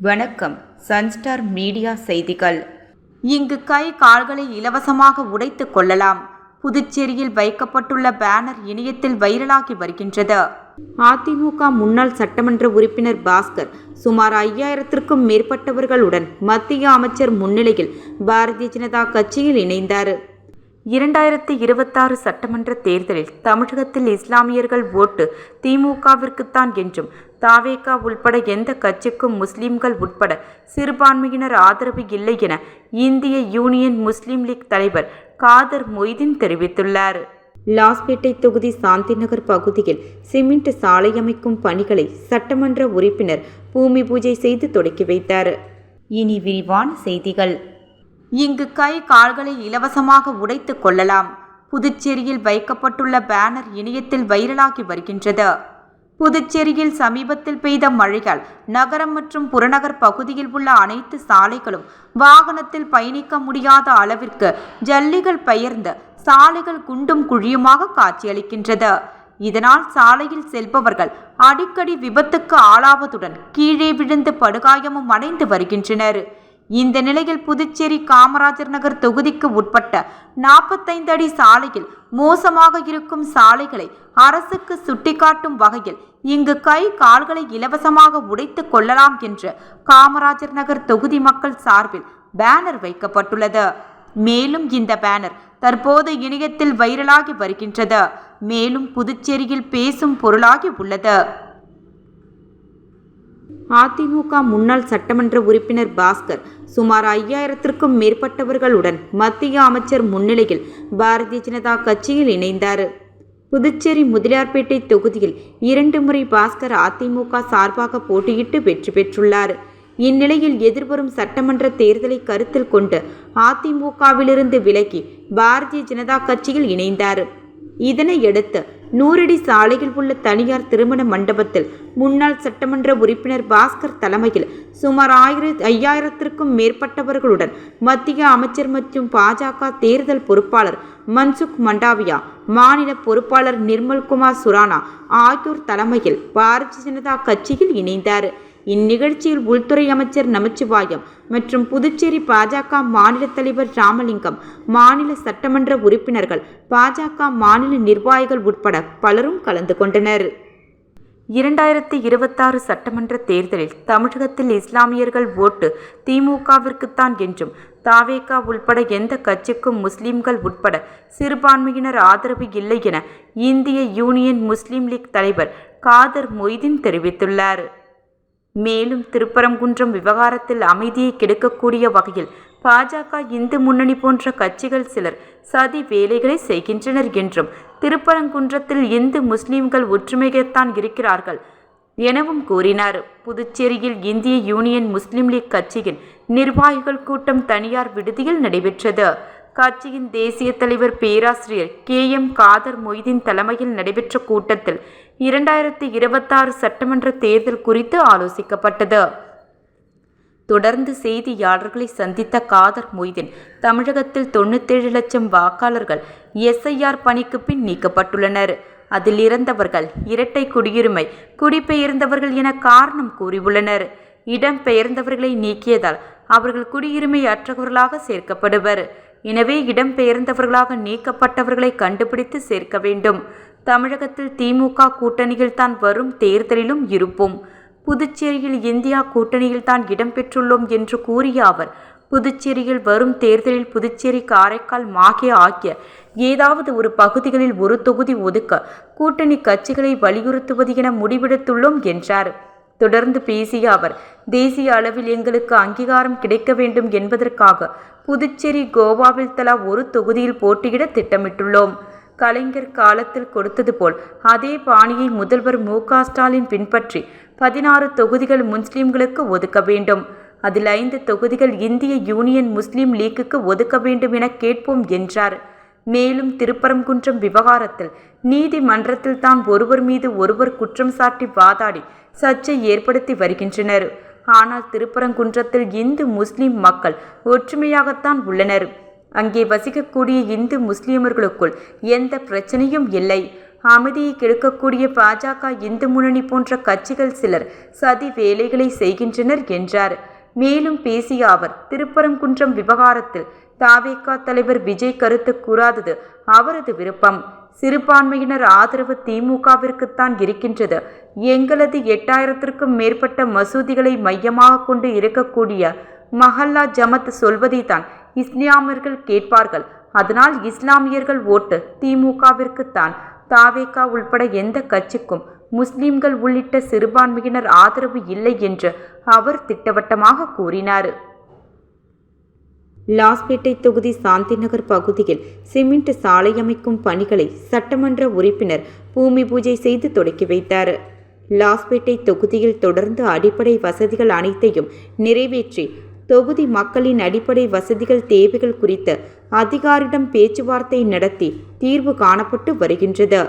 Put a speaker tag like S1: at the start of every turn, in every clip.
S1: வணக்கம் Sunstar media செய்திகள். இங்கு கை கால்களை இலவசமாக உடைத்துக் கொள்ளலாம். புதுச்சேரியில் வைக்கப்பட்டுள்ள பேனர் இணையத்தில் வைரலாகி வருகின்றது. அதிமுக முன்னாள் சட்டமன்ற உறுப்பினர் பாஸ்கர் சுமார் ஐயாயிரத்திற்கும் மேற்பட்டவர்களுடன் மத்திய அமைச்சர் முன்னிலையில் பாரதிய ஜனதா கட்சியில் இணைந்தார். இரண்டாயிரத்தி இருபத்தாறு சட்டமன்ற தேர்தலில் தமிழகத்தில் இஸ்லாமியர்கள் ஓட்டு திமுகவிற்குத்தான் என்றும் தாவேகா உள்பட எந்த கட்சிக்கும் முஸ்லிம்கள் உட்பட சிறுபான்மையினர் ஆதரவு இல்லை என இந்திய யூனியன் முஸ்லீம் லீக் தலைவர் காதர் மொய்தீன் தெரிவித்துள்ளார். லாஸ்பேட்டை தொகுதி சாந்திநகர் பகுதியில் சிமெண்ட் சாலை அமைக்கும் பணிகளை சட்டமன்ற உறுப்பினர் பூமி பூஜை செய்து தொடக்கி வைத்தார். இனி விரிவான செய்திகள். இங்கு கை கால்களை இலவசமாக உடைத்து கொள்ளலாம். புதுச்சேரியில் வைக்கப்பட்டுள்ள பேனர் இணையத்தில் வைரலாகி வருகின்றது. புதுச்சேரியில் சமீபத்தில் பெய்த மழையால் நகரம் மற்றும் புறநகர் பகுதியில் உள்ள அனைத்து சாலைகளும் வாகனத்தில் பயணிக்க முடியாத அளவிற்கு ஜல்லிகள் பெயர்ந்து சாலைகள் குண்டும் குழியுமாக காட்சியளிக்கின்றது. இதனால் சாலையில் செல்பவர்கள் அடிக்கடி விபத்துக்கு ஆளாவதுடன் கீழே விழுந்து படுகாயமும் அடைந்து வருகின்றனர். இந்த நிலையில் புதுச்சேரி காமராஜர் நகர் தொகுதிக்கு உட்பட்ட நாற்பத்தைந்து அடி சாலையில் மோசமாக இருக்கும் சாலைகளை அரசுக்கு சுட்டிக்காட்டும் வகையில் இங்கு கை கால்களை இலவசமாக உடைத்து கொள்ளலாம் என்று காமராஜர் நகர் தொகுதி மக்கள் சார்பில் பேனர் வைக்கப்பட்டுள்ளது. மேலும் இந்த பேனர் தற்போது இணையத்தில் வைரலாகி வருகின்றது. மேலும் புதுச்சேரியில் பேசும் பொருளாகி உள்ளது. அதிமுக முன்னாள் சட்டமன்ற உறுப்பினர் பாஸ்கர் சுமார் ஐயாயிரத்திற்கும் மேற்பட்டவர்களுடன் மத்திய அமைச்சர் முன்னிலையில் பாரதிய ஜனதா கட்சியில் இணைந்தார். புதுச்சேரி முதலியார்பேட்டை தொகுதியில் இரண்டு முறை பாஸ்கர் அதிமுக சார்பாக போட்டியிட்டு வெற்றி பெற்றுள்ளார். இந்நிலையில் எதிர்வரும் சட்டமன்ற தேர்தலை கருத்தில் கொண்டு அதிமுகவிலிருந்து விலகி பாரதிய ஜனதா கட்சியில் இணைந்தார். இதனையடுத்து நூறடி சாலையில் உள்ள தனியார் திருமண மண்டபத்தில் முன்னாள் சட்டமன்ற உறுப்பினர் பாஸ்கர் தலைமையில் சுமார் ஆயிரத்தி ஐயாயிரத்திற்கும் மேற்பட்டவர்களுடன் மத்திய அமைச்சர் மற்றும் பாஜக தேர்தல் பொறுப்பாளர் மன்சுக் மண்டாவியா மாநில பொறுப்பாளர் நிர்மல்குமார் சுரானா ஆகியோர் தலைமையில் பாரதிய ஜனதா கட்சியில் இணைந்தார். இந்நிகழ்ச்சியில் உள்துறை அமைச்சர் நமச்சிவாயம் மற்றும் புதுச்சேரி பாஜக மாநில தலைவர் ராமலிங்கம் மாநில சட்டமன்ற உறுப்பினர்கள் பாஜக மாநில நிர்வாகிகள் உட்பட பலரும் கலந்து கொண்டனர். இரண்டாயிரத்தி இருபத்தாறு சட்டமன்ற தேர்தலில் தமிழகத்தில் இஸ்லாமியர்கள் ஓட்டு திமுகவிற்குத்தான் என்றும் தாவேகா உள்பட எந்த கட்சிக்கும் முஸ்லிம்கள் உட்பட சிறுபான்மையினர் ஆதரவு இல்லை என இந்திய யூனியன் முஸ்லீம் லீக் தலைவர் காதர் மொய்தீன் தெரிவித்துள்ளார். மேலும் திருப்பரங்குன்றம் விவகாரத்தில் அமைதியை கெடுக்கக்கூடிய வகையில் பாஜக இந்து முன்னணி போன்ற கட்சிகள் சிலர் சதி வேலைகளை செய்கின்றனர் என்றும் திருப்பரங்குன்றத்தில் இந்து முஸ்லிம்கள் ஒற்றுமையைத்தான் இருக்கிறார்கள் எனவும் கூறினார். புதுச்சேரியில் இந்திய யூனியன் முஸ்லிம் லீக் கட்சியின் நிர்வாகிகள் கூட்டம் தனியார் விடுதியில் நடைபெற்றது. கட்சியின் தேசிய தலைவர் பேராசிரியர் கே. எம். காதர் மொய்தீன் தலைமையில் நடைபெற்ற கூட்டத்தில் இரண்டாயிரத்தி இருபத்தாறு சட்டமன்ற தேர்தல் குறித்து ஆலோசிக்கப்பட்டது. தொடர்ந்து செய்தியாளர்களை சந்தித்த காதர் மொய்தீன் தமிழகத்தில் தொண்ணூத்தேழு லட்சம் வாக்காளர்கள் எஸ்ஐஆர் பணிக்கு பின் நீக்கப்பட்டுள்ளனர். அதில் இறந்தவர்கள் இரட்டை குடியுரிமை குடிபெயர்ந்தவர்கள் என காரணம் கூறியுள்ளனர். இடம்பெயர்ந்தவர்களை நீக்கியதால் அவர்கள் குடியுரிமை அற்றவர்களாக சேர்க்கப்படுவர். எனவே இடம்பெயர்ந்தவர்களாக நீக்கப்பட்டவர்களை கண்டுபிடித்து சேர்க்க வேண்டும். தமிழகத்தில் திமுக கூட்டணியில் தான் வரும் தேர்தலிலும் இருப்போம். புதுச்சேரியில் இந்தியா கூட்டணியில் தான் இடம்பெற்றுள்ளோம் என்று கூறிய அவர் புதுச்சேரியில் வரும் தேர்தலில் புதுச்சேரி காரைக்கால் மாகே ஆகிய ஏதாவது ஒரு பகுதிகளில் ஒரு தொகுதி ஒதுக்க கூட்டணி கட்சிகளை வலியுறுத்துவது என முடிவெடுத்துள்ளோம் என்றார். தொடர்ந்து பேசிய அவர் தேசிய அளவில் எங்களுக்கு அங்கீகாரம் கிடைக்க வேண்டும் என்பதற்காக புதுச்சேரி கோவாவில் தலா ஒரு தொகுதியில் போட்டியிட திட்டமிட்டுள்ளோம். கலைஞர் காலத்தில் கொடுத்தது போல் அதே பாணியை முதல்வர் மு ஸ்டாலின் பின்பற்றி பதினாறு தொகுதிகள் முஸ்லிம்களுக்கு ஒதுக்க வேண்டும். அதில் ஐந்து தொகுதிகள் இந்திய யூனியன் முஸ்லீம் லீக்குக்கு ஒதுக்க வேண்டும் என கேட்போம் என்றார். மேலும் திருப்பரங்குன்றம் விவகாரத்தில் நீதிமன்றத்தில் தான் ஒருவர் மீது ஒருவர் குற்றம் சாட்டி வாதாடி சர்ச்சை ஏற்படுத்தி வருகின்றனர். ஆனால் திருப்பரங்குன்றத்தில் இந்து முஸ்லிம் மக்கள் ஒற்றுமையாகத்தான் உள்ளனர். அங்கே வசிக்கக்கூடிய இந்து முஸ்லிமர்களுக்குள் எந்த பிரச்சனையும் இல்லை. அமைதியை கெடுக்கக்கூடிய பாஜக இந்து முன்னணி போன்ற கட்சிகள் சிலர் சதி வேலைகளை செய்கின்றனர் என்றார். மேலும் பேசிய அவர் திருப்பரங்குன்றம் விவகாரத்தில் தாவேகா தலைவர் விஜய் கருத்து கூறாதது அவரது விருப்பம். சிறுபான்மையினர் ஆதரவு திமுகவிற்குத்தான் இருக்கின்றது. எங்களது எட்டாயிரத்திற்கும் மேற்பட்ட மசூதிகளை மையமாக கொண்டு இருக்கக்கூடிய மஹல்லா ஜமத் சொல்வதைத்தான் இஸ்லாமியர்கள் கேட்பார்கள். அதனால் இஸ்லாமியர்கள் ஓட்டு திமுகவிற்குத்தான். தாவேகா உள்பட எந்த கட்சிக்கும் முஸ்லிம்கள் உள்ளிட்ட சிறுபான்மையினர் ஆதரவு இல்லை என்று அவர் திட்டவட்டமாக கூறினார். லாஸ்பேட்டை தொகுதி சாந்திநகர் பகுதியில் சிமெண்ட் சாலை அமைக்கும் பணிகளை சட்டமன்ற உறுப்பினர் பூமி பூஜை செய்து தொடக்கி வைத்தார். லாஸ்பேட்டை தொகுதியில் தொடர்ந்து அடிப்படை வசதிகள் அனைத்தையும் நிறைவேற்றி தொகுதி மக்களின் அடிப்படை வசதிகள் தேவைகள் குறித்து அதிகாரிடம் பேச்சுவார்த்தை நடத்தி தீர்வு காணப்பட்டு வருகின்றது.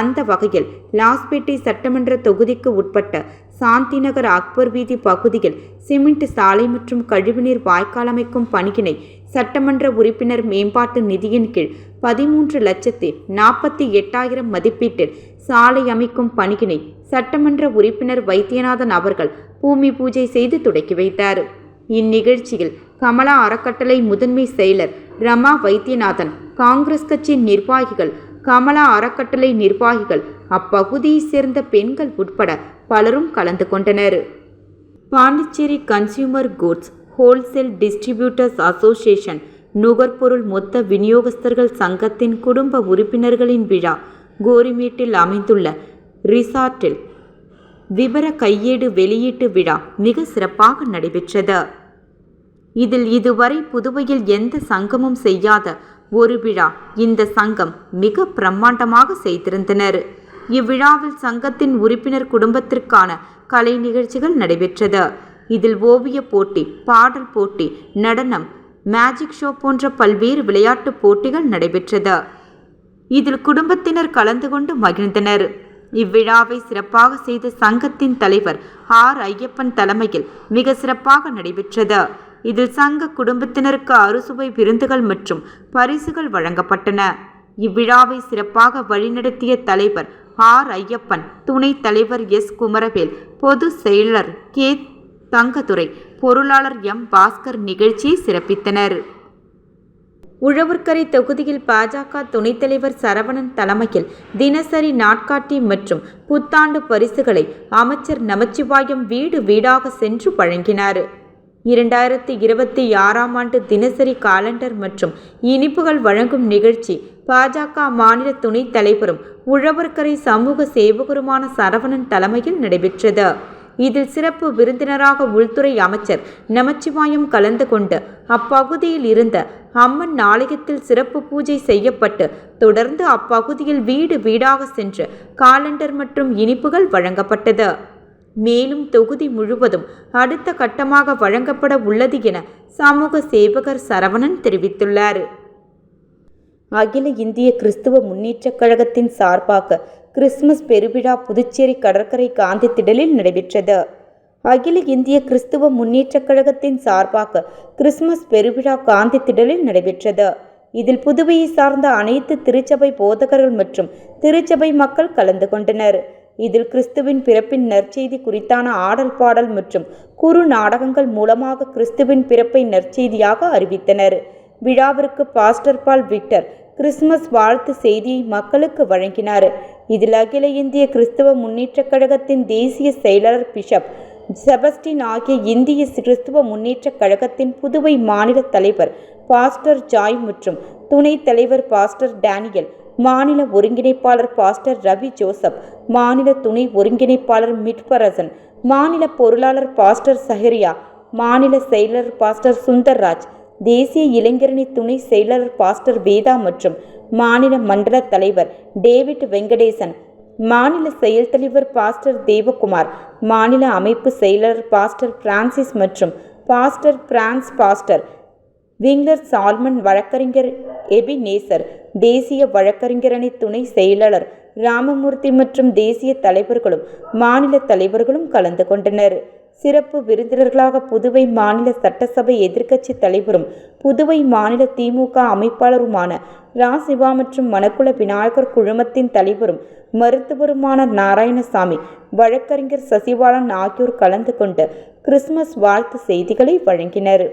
S1: அந்த வகையில் லாஸ்பேட்டை சட்டமன்ற தொகுதிக்கு உட்பட்ட சாந்திநகர் அக்பர் வீதி பகுதியில் சிமெண்ட் சாலை மற்றும் கழிவுநீர் வாய்க்கால் அமைக்கும் பணியினை சட்டமன்ற உறுப்பினர் மேம்பாட்டு நிதியின் கீழ் பதிமூன்று லட்சத்தி நாற்பத்தி எட்டாயிரம் மதிப்பீட்டில் சாலை அமைக்கும் பணியினை சட்டமன்ற உறுப்பினர் வைத்தியநாதன் அவர்கள் பூமி பூஜை செய்து தொடக்கி வைத்தார். இந்நிகழ்ச்சியில் கமலா அறக்கட்டளை முதன்மை செயலர் ரமா வைத்தியநாதன் காங்கிரஸ் கட்சியின் நிர்வாகிகள் கமலா அறக்கட்டளை நிர்வாகிகள் அப்பகுதியைச் சேர்ந்த பெண்கள் உட்பட பலரும் கலந்து கொண்டனர். Pondicherry consumer goods wholesale distributors association நுகர்பொருள் மொத்த விநியோகஸ்தர்கள் சங்கத்தின் குடும்ப உறுப்பினர்களின் விழா கோரிமேட்டில் அமைந்துள்ள ரிசார்ட்டில் விவர கையேடு வெளியீட்டு விழா மிக சிறப்பாக நடைபெற்றது. இதில் இதுவரை புதுவையில் எந்த சங்கமும் செய்யாத ஒரு விழா இந்த சங்கம் மிக பிரம்மாண்டமாக செய்திருந்தனர். இவ்விழாவில் சங்கத்தின் உறுப்பினர் குடும்பத்திற்கான கலை நிகழ்ச்சிகள் நடைபெற்றது. இதில் ஓவியப் போட்டி பாடல் போட்டி நடனம் மேஜிக் ஷோ போன்ற பல்வேறு விளையாட்டுப் போட்டிகள் நடைபெற்றது. இதில் குடும்பத்தினர் கலந்து கொண்டு மகிழ்ந்தனர். இவ்விழாவை சிறப்பாக செய்த சங்கத்தின் தலைவர் ஆர். ஐயப்பன் தலைமையில் மிக சிறப்பாக நடைபெற்றது. இதில் சங்க குடும்பத்தினருக்கு அறுசுவை விருந்துகள் மற்றும் பரிசுகள் வழங்கப்பட்டன. இவ்விழாவை சிறப்பாக வழிநடத்திய தலைவர் ஆர். ஐயப்பன் துணைத் தலைவர் எஸ். குமரவேல் பொது செயலர் கே. தங்கதுரை பொருளாளர் எம். பாஸ்கர் நிகழ்ச்சியை சிறப்பித்தனர். உழவர்கரை தொகுதியில் பாஜக துணைத் தலைவர் சரவணன் தலைமையில் தினசரி நாட்காட்டி மற்றும் புத்தாண்டு பரிசுகளை அமைச்சர் நமச்சிவாயம் வீடு வீடாக சென்று வழங்கினார். இரண்டாயிரத்தி இருபத்தி ஆறாம் ஆண்டு தினசரி காலண்டர் மற்றும் இனிப்புகள் வழங்கும் நிகழ்ச்சி பாஜக மாநில துணைத் தலைவரும் உழவர்கரை சமூக சேவகருமான சரவணன் தலைமையில் நடைபெற்றது. இதில் சிறப்பு விருந்தினராக உள்துறை அமைச்சர் நமச்சிவாயம் கலந்து கொண்டு அப்பகுதியில் இருந்த அம்மன் நாளையத்தில் சிறப்பு பூஜை செய்யப்பட்டு தொடர்ந்து அப்பகுதியில் வீடு வீடாக சென்று காலண்டர் மற்றும் இனிப்புகள் வழங்கப்பட்டது. மேலும் தொகுதி முழுவதும் அடுத்த கட்டமாக வழங்கப்பட உள்ளது என சமூக சேவகர் சரவணன் தெரிவித்துள்ளார். அகில இந்திய கிறிஸ்துவ முன்னேற்றக் கழகத்தின் சார்பாக கிறிஸ்துமஸ் பெருவிழா புதுச்சேரி கடற்கரை காந்தி திடலில் நடைபெற்றது. அகில இந்திய கிறிஸ்துவ முன்னேற்றக் கழகத்தின் சார்பாக கிறிஸ்துமஸ் பெருவிழா காந்தி திடலில் நடைபெற்றது. இதில் புதுவையை சார்ந்த அனைத்து திருச்சபை போதகர்கள் மற்றும் திருச்சபை மக்கள் கலந்து கொண்டனர். இதில் கிறிஸ்துவின் பிறப்பின் நற்செய்தி குறித்தான ஆடல் பாடல் மற்றும் குறு நாடகங்கள் மூலமாக கிறிஸ்துவின் பிறப்பை நற்செய்தியாக அறிவித்தனர். விழாவிற்கு பாஸ்டர் பால் விக்டர் கிறிஸ்துமஸ் வாழ்த்து செய்தியை மக்களுக்கு வழங்கினார். இதில் அகில இந்திய கிறிஸ்துவ முன்னேற்றக் கழகத்தின் தேசிய செயலாளர் பிஷப் செபஸ்டின் ஆகிய இந்திய கிறிஸ்துவ முன்னேற்றக் கழகத்தின் புதுவை மாநில தலைவர் பாஸ்டர் ஜாய் மற்றும் துணைத் தலைவர் பாஸ்டர் டேனியல் மாநில ஒருங்கிணைப்பாளர் பாஸ்டர் ரவி ஜோசப் மாநில துணை ஒருங்கிணைப்பாளர் மிட்பரசன் மாநில பொருளாளர் பாஸ்டர் சஹரியா மாநில செயலர் பாஸ்டர் சுந்தர்ராஜ் தேசிய இளைஞரணி துணை செயலர் பாஸ்டர் வேதா மற்றும் மாநில மண்டல தலைவர் டேவிட் வெங்கடேசன் மாநில செயல் தலைவர் பாஸ்டர் தேவகுமார் மாநில அமைப்பு செயலர் பாஸ்டர் பிரான்சிஸ் மற்றும் pastor Frans pastor Wingler Salman வழக்கறிஞர் எபினேசர் தேசிய வழக்கறிஞரணி துணை செயலாளர் ராமமூர்த்தி மற்றும் தேசிய தலைவர்களும் மாநில தலைவர்களும் கலந்து கொண்டனர். சிறப்பு விருந்தினர்களாக புதுவை மாநில சட்டசபை எதிர்க்கட்சி தலைவரும் புதுவை மாநில திமுக அமைப்பாளருமான ரா. சிவா மற்றும் மணக்குள விநாயகர் குழுமத்தின் தலைவரும் மருத்துவருமான நாராயணசாமி வழக்கறிஞர் சசிபாலன் ஆகியோர் கலந்து கொண்டு கிறிஸ்துமஸ் வாழ்த்து செய்திகளை வழங்கினர்.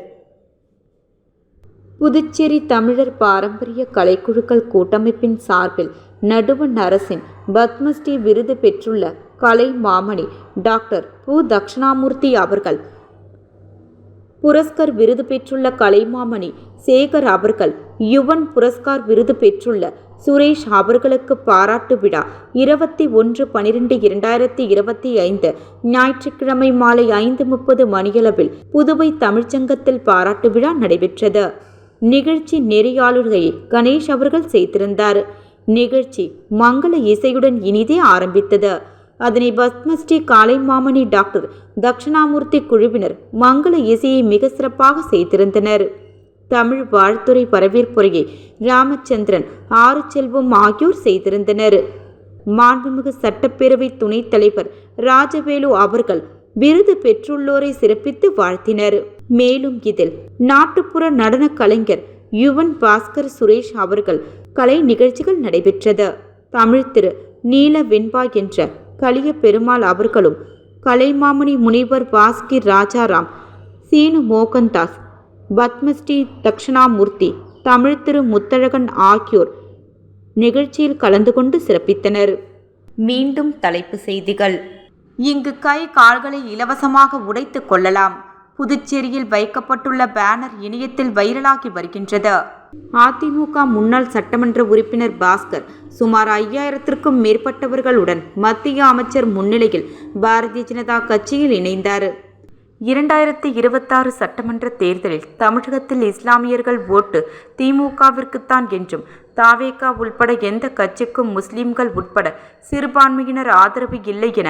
S1: புதுச்சேரி தமிழர் பாரம்பரிய கலைக்குழுக்கள் கூட்டமைப்பின் சார்பில் நடுவன் அரசின் பத்மஸ்ரீ விருது பெற்றுள்ள கலை மாமணி டாக்டர் பு. தட்சிணாமூர்த்தி அவர்கள் புரஸ்கர் விருது பெற்றுள்ள கலைமாமணி சேகர் அவர்கள் யுவன் புரஸ்கார் விருது பெற்றுள்ள சுரேஷ் அவர்களுக்கு பாராட்டு விழா இருபத்தி ஒன்று பனிரெண்டு இரண்டாயிரத்தி இருபத்தி ஐந்து ஞாயிற்றுக்கிழமை மாலை ஐந்து முப்பது மணியளவில் புதுவை தமிழ்ச்சங்கத்தில் பாராட்டு விழா நடைபெற்றது. நிகழ்ச்சி நெறியாளுகையை கணேஷ் அவர்கள் செய்திருந்தார். நிகழ்ச்சி மங்கள இசையுடன் இனிதே ஆரம்பித்தது. அதனை பத்மஸ்ரீ காளைமாமணி டாக்டர் தட்சிணாமூர்த்தி குழுவினர் மங்கள இசையை மிக சிறப்பாக செய்திருந்தனர். தமிழ் வாழ்த்துறை வரவேற்புரையை ராமச்சந்திரன் ஆறு செல்வம் ஆகியோர் செய்திருந்தனர். மாண்புமிகு சட்டப்பேரவை துணைத் தலைவர் ராஜவேலு அவர்கள் விருது பெற்றுள்ளோரை சிறப்பித்து வாழ்த்தினர். மேலும் இதில் நாட்டுப்புற நடன கலைஞர் யுவன் பாஸ்கர் சுரேஷ் அவர்கள் கலை நிகழ்ச்சிகள் நடைபெற்றது. தமிழ் திரு நீல வெண்பா என்ற கலிய பெருமாள் அவர்களும் கலைமாமணி முனிவர் பாஸ்கர் ராஜாராம் சீனு மோகன்தாஸ் பத்மஸ்ரீ தக்ஷணாமூர்த்தி தமிழ் திரு முத்தழகன் ஆகியோர் நிகழ்ச்சியில் கலந்து கொண்டு சிறப்பித்தனர். மீண்டும் தலைப்பு செய்திகள். இங்கு கை கால்களை இலவசமாக உடைத்து கொள்ளலாம். புதுச்சேரியில் வைக்கப்பட்டுள்ள பேனர் இணையத்தில் வைரலாகி வருகின்றது. அதிமுக முன்னாள் சட்டமன்ற உறுப்பினர் பாஸ்கர் சுமார் ஐயாயிரத்திற்கும் மேற்பட்டவர்களுடன் மத்திய அமைச்சர் முன்னிலையில் பாரதிய ஜனதா கட்சியில் இணைந்தார். இரண்டாயிரத்தி இருபத்தாறு சட்டமன்ற தேர்தலில் தமிழகத்தில் இஸ்லாமியர்கள் ஓட்டு திமுகவிற்குத்தான் என்றும் தாவேகா உள்பட எந்த கட்சிக்கும் முஸ்லிம்கள் உட்பட சிறுபான்மையினர் ஆதரவு இல்லை என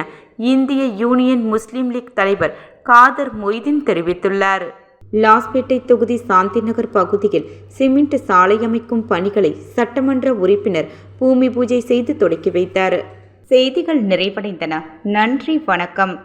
S1: இந்திய யூனியன் முஸ்லீம் லீக் தலைவர் காதர் மொய்தீன் தெரிவித்துள்ளார். லாஸ்பேட்டை தொகுதி சாந்திநகர் பகுதியில் சிமெண்ட் சாலை அமைக்கும் பணிகளை சட்டமன்ற உறுப்பினர் பூமி பூஜை செய்து தொடக்கி வைத்தார். செய்திகள் நிறைவடைந்தன. நன்றி வணக்கம்.